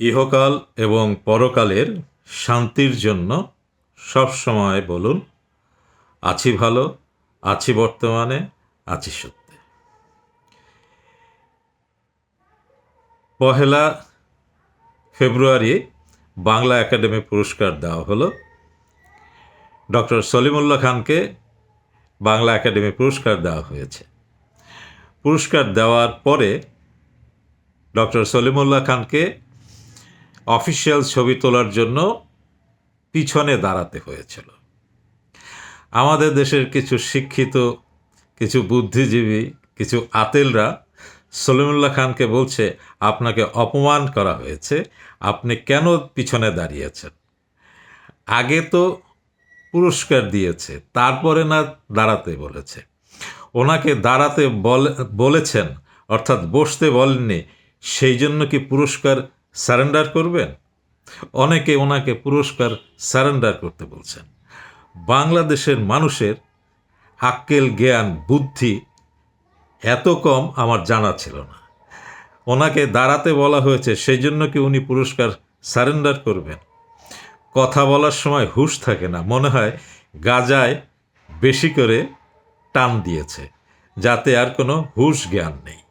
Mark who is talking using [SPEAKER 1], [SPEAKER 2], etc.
[SPEAKER 1] ইহকাল এবং পরকালের শান্তির জন্য সবসময় বলুন, আছি ভালো, আছি বর্তমানে, আছি সত্যে। পহেলা ফেব্রুয়ারি বাংলা একাডেমি পুরস্কার দেওয়া হলো। ডক্টর সলিমুল্লাহ খানকে বাংলা একাডেমি পুরস্কার দেওয়া হয়েছে। পুরস্কার দেওয়ার পরে ডক্টর সলিমুল্লাহ খানকে অফিসিয়াল ছবি তোলার জন্য পিছনে দাঁড়াতে হয়েছিল। আমাদের দেশের কিছু শিক্ষিত, কিছু বুদ্ধিজীবী, কিছু আতেলরা সলিমুল্লাহ খানকে বলছে, আপনাকে অপমান করা হয়েছে। আপনি কেন পিছনে দাঁড়িয়েছেন? আগে তো পুরস্কার দিয়েছে, তারপরে না দাঁড়াতে বলেছে। ওনাকে দাঁড়াতে বলে, বলেছেন, অর্থাৎ বসতে বলেননি, সেই জন্য কি পুরস্কার সারেন্ডার করবেন? অনেকে ওনাকে পুরস্কার সারেন্ডার করতে বলছেন। বাংলাদেশের মানুষের আক্কেল জ্ঞান, বুদ্ধি এত কম আমার জানা ছিল না। ওনাকে দাঁড়াতে বলা হয়েছে সেই জন্য কি উনি পুরস্কার সারেন্ডার করবেন? কথা বলার সময় হুঁশ থাকে না, মনে হয় গাজায় বেশি করে টান দিয়েছে, যাতে আর কোনো হুঁশ জ্ঞান নেই।